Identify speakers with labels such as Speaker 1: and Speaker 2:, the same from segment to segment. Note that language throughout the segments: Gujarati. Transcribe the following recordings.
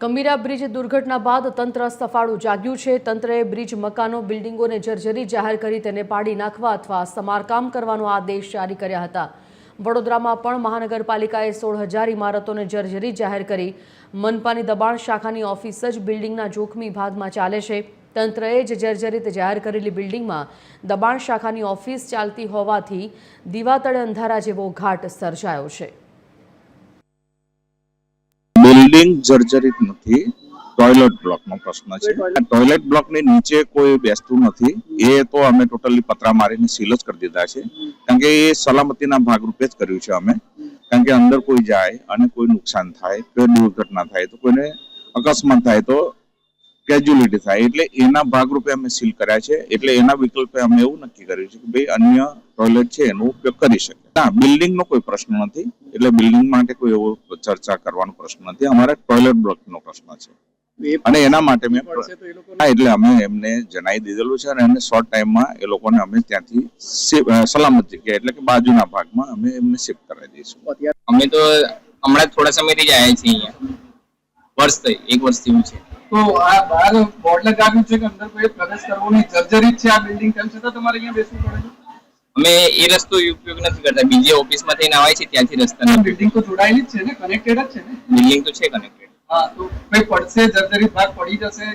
Speaker 1: ગંભીરા બ્રિજ દુર્ઘટના બાદ તંત્ર સફાળું જાગ્યું છે. તંત્રએ બ્રિજ મકાનો, બિલ્ડિંગોને જર્જરી જાહેર કરી તેને પાડી નાખવા અથવા સમારકામ કરવાનો આદેશ જારી કર્યા હતા. વડોદરામાં પણ મહાનગરપાલિકાએ સોળ હજાર ઇમારતોને જર્જરી જાહેર કરી. મનપાની દબાણ શાખાની ઓફિસ જ બિલ્ડિંગના જોખમી ભાગમાં ચાલે છે. તંત્રએ જ જર્જરિત જાહેર કરેલી બિલ્ડિંગમાં દબાણ શાખાની ઓફિસ ચાલતી હોવાથી દીવાતળે અંધારા જેવો ઘાટ સર્જાયો છે.
Speaker 2: બિલ્ડિંગ જર્જરિત નથી. ટોયલેટ બ્લોક નો પ્રશ્ન છે. ટોયલેટ બ્લોકની નીચે કોઈ બેસતું નથી. એ તો અમે ટોટલી પતરા મારીને સીલ જ કરી દીધા છે. કારણ કે એ સલામતીના ભાગરૂપે જ કર્યું છે અમે. કારણ કે અંદર કોઈ જાય અને કોઈ નુકસાન થાય કોઈ દુર્ઘટના થાય તો કોઈને અકસ્માત થાય તો કેજ્યુલિટી થાય. એટલે એના ભાગરૂપે અમે સીલ કર્યા છે. એટલે એના વિકલ્પે અમે એવું નક્કી કર્યું છે કે ભાઈ અન્ય ટોયલેટ છે એનો ઉપયોગ કરી શકે. ના બિલ્ડિંગનો કોઈ પ્રશ્ન નથી. એટલે બિલ્ડિંગ માટે કોઈ એવો ચર્ચા કરવાનો પ્રશ્ન નથી. અમારે ટોયલેટ બ્લોક નો પ્રશ્ન છે. અને એના માટે મેં હા એટલે અમે એમને જણાવી દીધેલું છે અને એમને શોર્ટ ટાઈમમાં એ લોકોને અમે ત્યાંથી સલામત જગ્યા એટલે કે બાજુના ભાગમાં અમે એમને શિફ્ટ કરાવી દઈશું.
Speaker 3: અમે તો હમણાં થોડા સમયથી જ આવ્યા છીએ અહીંયા. વર્ષ થઈ એક વર્ષ થયું છે.
Speaker 4: તો આ બહાર બોર્ડ લગાવ્યું છે કે અંદર કોઈ પ્રવેશ કરવો નહીં જર્જરિત છે આ બિલ્ડિંગ તેમ છતાં તમારે અહીંયા બેસવું પડે છે.
Speaker 3: અમે એ રસ્તો ઉપયોગ નથી કરતા. બીજી ઓફિસમાં થઈને આવે છે ત્યાંથી રસ્તા
Speaker 4: બિલ્ડિંગ તો જોડાયેલી જ છે ને? કનેક્ટેડ જ છે ને?
Speaker 3: બિલ્ડિંગ તો છે કનેક્ટેડ
Speaker 4: હા તો કઈ પડશે જર્જરિત ભાગ પડી જશે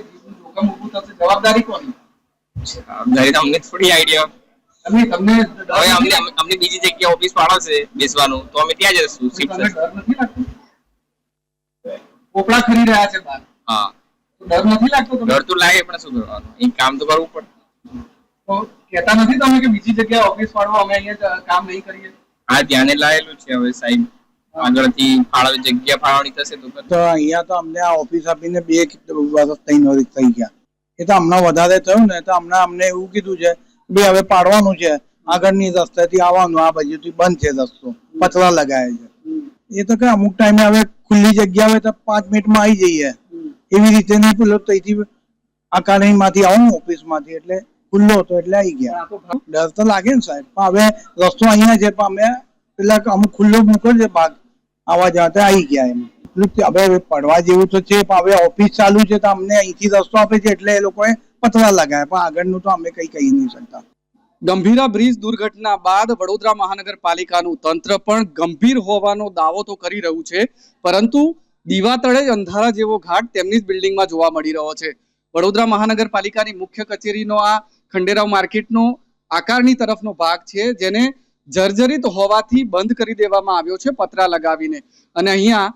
Speaker 4: જોખમ ઊભું થશે જવાબદારી કોની?
Speaker 3: ઘરે અમને થોડી આઈડિયા.
Speaker 4: અમે તમને
Speaker 3: હવે અમને અમને બીજી જગ્યાએ ઓફિસ ફાળવશે બેસવાનું તો અમે ત્યાં
Speaker 4: લાગતો?
Speaker 3: શિફ્ટ
Speaker 4: નથી લાગતું? પોપડા ખરી રહ્યા છે બહાર.
Speaker 3: હા.
Speaker 4: ડર નથી લાગતો
Speaker 3: ડર તો લાગે પણ શું કરવાનું? એ કામ તો કરવું પડે.
Speaker 4: તો કહેતા નથી તમે કે બીજી જગ્યાએ ઓફિસ વાળો અમે અહીંયા કામ નહીં કરીએ?
Speaker 3: હા ધ્યાને લાયેલું છે હવે સાહેબ. આગળથી ફાળવ જગ્યા ફાળવણી થશે તો
Speaker 5: તો અહીંયા તો અમને આ ઓફિસ આપીને બે વર્ષ ત્રણ વર્ષ થઈ ગયા. એ તો હમણાં વધારે થયું ને તો હમણાં અમને એવું કીધું છે બે હવે પાડવાનું છે. આગળની રસ્તેથી આવવાનું આ બાજુથી બંધ છે રસ્તો. પતરા લગાવે છે. એ તો કે અમુક ટાઈમે હવે ખુલ્લી જગ્યા હોય તો પાંચ મિનિટમાં આવી જઈએ. એવી રીતે નહીં પેલો ત્યાંથી આ કારણમાંથી આવું ઓફિસમાંથી એટલે ખુલ્લો હતો એટલે આવી ગયા.
Speaker 4: તો
Speaker 5: ડર તો લાગે ને સાહેબ. પણ હવે રસ્તો અહીંયા છે પણ અમે પેલા અમુક ખુલ્લો મૂક્યો છે ભાગ આવા જવા તો આવી ગયા એમ. એટલું હવે હવે પડવા જેવું તો છે પણ હવે ઓફિસ ચાલુ છે તો અમને અહીંથી રસ્તો આપે છે એટલે એ લોકોએ પતરા લગાવ્યા. પણ આગળનું તો અમે કઈ કહી નહીં શકતા.
Speaker 4: ગંભીરા બ્રિજ દુર્ઘટના બાદ વડોદરા મહાનગરપાલિકાનું તંત્ર પણ ગંભીર હોવાનો દાવો તો કરી રહ્યું છે પરંતુ દીવા તળે જ અંધારા જેવો ઘાટ તેમની જ બિલ્ડિંગમાં જોવા મળી રહ્યો છે. વડોદરા મહાનગરપાલિકાની મુખ્ય કચેરીનો આ ખંડેરાવ માર્કેટનો આકારની તરફનો ભાગ છે, જેને જર્જરિત હોવાથી બંધ કરી દેવામાં આવ્યો છે પતરા લગાવીને. અને અહીંયા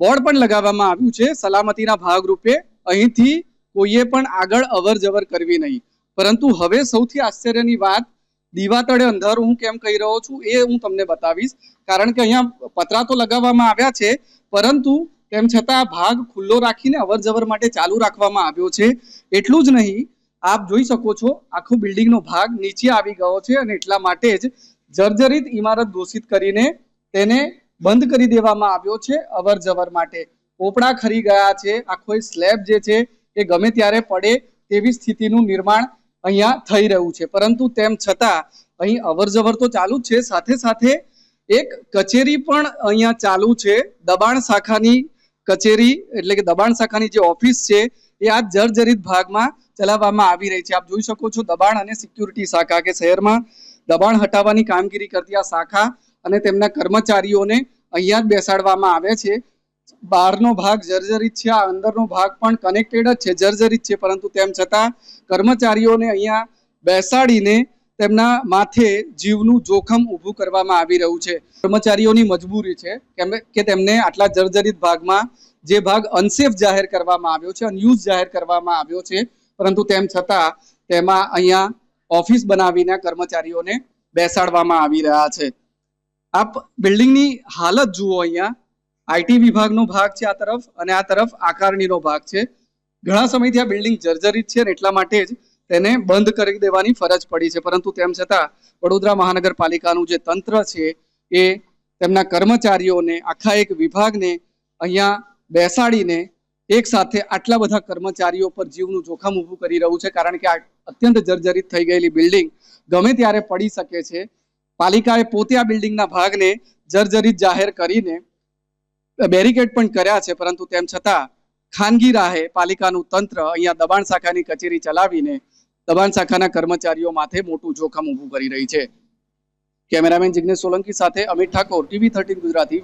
Speaker 4: બોર્ડ પણ લગાવવામાં આવ્યું છે, સલામતીના ભાગરૂપે અહીંથી કોઈએ પણ આગળ અવર જવર કરવી નહીં. પરંતુ હવે સૌથી આશ્ચર્યની વાત દીવાતળે અંધારું હું કેમ કહી રહ્યો છું એ હું તમને બતાવીશ. કારણ કે અહીંયા પતરા તો લગાવવામાં આવ્યા છે, પરંતુ તેમ છતાં ભાગ ખુલ્લો રાખીને અવર જવર માટે ચાલુ રાખવામાં આવ્યો છે. એટલું જ નહીં, આપ જોઈ શકો છો, આખો બિલ્ડિંગનો ભાગ નીચે આવી ગયો છે અને એટલા માટે જ જર્જરિત ઇમારત ઘોષિત કરીને તેને બંધ કરી દેવામાં આવ્યો છે અવર જવર માટે. પોપડા ખરી ગયા છે, આખો સ્લેબ જે છે એ ગમે ત્યારે પડે તેવી સ્થિતિનું નિર્માણ અહીંયા થઈ રહ્યું છે. પરંતુ તેમ છતાં અહીં અવર જવર તો ચાલુ જ છે, સાથે સાથે એક કચેરી પણ અહીંયા ચાલુ છે, દબાણ શાખાની કચેરી એટલે કે દબાણ શાખાની જે ઓફિસ છે, એ આ જર્જરિત ભાગમાં ચલાવવામાં આવી રહી છે. આપ જોઈ શકો છો દબાણ અને સિક્યુરિટી શાખા કે શહેરમાં દબાણ હટાવવાની કામગીરી કરતી આ શાખા અને તેમના કર્મચારીઓને અહીંયા જ બેસાડવામાં આવે છે. બહારનો ભાગ જર્જરિત છે, આ અંદરનો ભાગ પણ કનેક્ટેડ જ છે, જર્જરિત છે. પરંતુ તેમ છતાં કર્મચારીઓને અહીંયા બેસાડીને તેમના માથે જીવનું જોખમ ઊભું કરવામાં આવી રહ્યું છે. કર્મચારીઓની મજબૂરી છે કે તેમને આટલા જર્જરિત ભાગમાં જે ભાગ અનસેફ જાહેર કરવામાં આવ્યો છે અનયુઝ જાહેર કરવામાં આવ્યો છે, પરંતુ તેમ છતાં તેમાં અહીંયા ઓફિસ બનાવીને કર્મચારીઓને બેસાડવામાં આવી રહ્યા છે. આપ બિલ્ડિંગની હાલત જુઓ અહીંયા. આઈટી વિભાગનો ભાગ છે આ તરફ અને આ તરફ આકારણીનો ભાગ છે. ઘણા સમયથી આ બિલ્ડિંગ જર્જરિત છે અને એટલા માટે જ તેને બંધ કરી દેવાની ફરજ પડી છે. પરંતુ તેમ છતાં, વડોદરા મહાનગરપાલિકાનું જે તંત્ર છે, એ તેમના કર્મચારીઓને, આખા એક વિભાગને અહીંયા બેસાડીને એક સાથે આટલા બધા કર્મચારીઓ પર જીવનું જોખમ ઊભું કરી રહ્યું છે. કારણ કે આ અત્યંત જર્જરિત થઈ ગયેલી બિલ્ડિંગ ગમે ત્યારે પડી શકે છે. પાલિકાએ પોતે આ બિલ્ડિંગના ભાગને જર્જરિત જાહેર કરીને બેરિકેડ પણ કર્યા છે. પરંતુ તેમ છતાં, ખાનગી રાહે પાલિકાનું તંત્ર અહીંયા દબાણ શાખાની કચેરી ચલાવીને દબાણ શાખાના કર્મચારીઓ માથે મોટું જોખમ ઊભું કરી રહી છે. કેમેરામેન જિગ્નેશ સોલંકી સાથે અમિત ઠાકોર, ટીવી થર્ટીન ગુજરાતી.